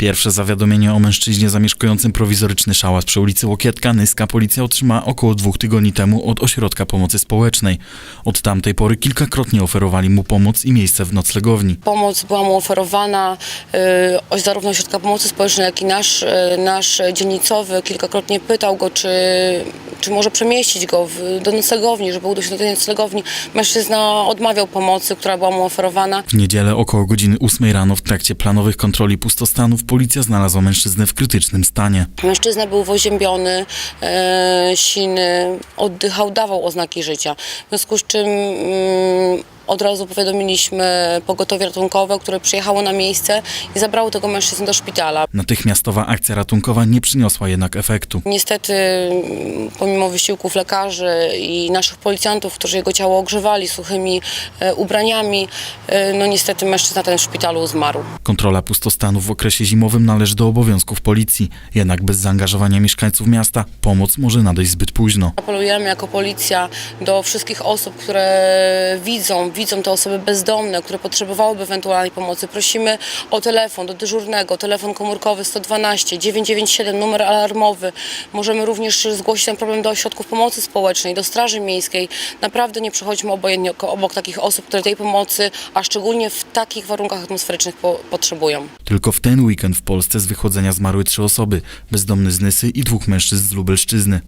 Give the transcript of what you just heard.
Pierwsze zawiadomienie o mężczyźnie zamieszkującym prowizoryczny szałas przy ulicy Łokietka Nyska policja otrzymała około dwóch tygodni temu od Ośrodka Pomocy Społecznej. Od tamtej pory kilkakrotnie oferowali mu pomoc i miejsce w noclegowni. Pomoc była mu oferowana y, zarówno Ośrodka Pomocy Społecznej, jak i nasz, y, nasz dzielnicowy kilkakrotnie pytał go, czy, czy może przemieścić go w, do noclegowni, żeby udał się do tej noclegowni. Mężczyzna odmawiał pomocy, która była mu oferowana. W niedzielę około godziny 8 rano w trakcie planowych kontroli pustostanów policja znalazła mężczyznę w krytycznym stanie. Mężczyzna był woziębiony, e, siny, oddychał, dawał oznaki życia. W związku z czym mm, od razu powiadomiliśmy pogotowie ratunkowe, które przyjechało na miejsce i zabrało tego mężczyznę do szpitala. Natychmiastowa akcja ratunkowa nie przyniosła jednak efektu. Niestety, mm, pomimo wysiłków lekarzy i naszych policjantów, którzy jego ciało ogrzewali suchymi e, ubraniami, e, no niestety mężczyzna ten w szpitalu zmarł. Kontrola pustostanów w okresie zimowym należy do obowiązków policji, jednak bez zaangażowania mieszkańców miasta pomoc może nadejść zbyt późno. Apelujemy jako policja do wszystkich osób, które widzą, widzą te osoby bezdomne, które potrzebowałyby ewentualnej pomocy. Prosimy o telefon do dyżurnego, telefon komórkowy 112 997, numer alarmowy. Możemy również zgłosić ten problem do ośrodków pomocy społecznej, do Straży Miejskiej. Naprawdę nie przechodźmy obojętnie obok takich osób, które tej pomocy, a szczególnie w takich warunkach atmosferycznych po, potrzebują. Tylko w ten weekend w Polsce z wychłodzenia zmarły trzy osoby, bezdomny z Nysy i dwóch mężczyzn z Lubelszczyzny.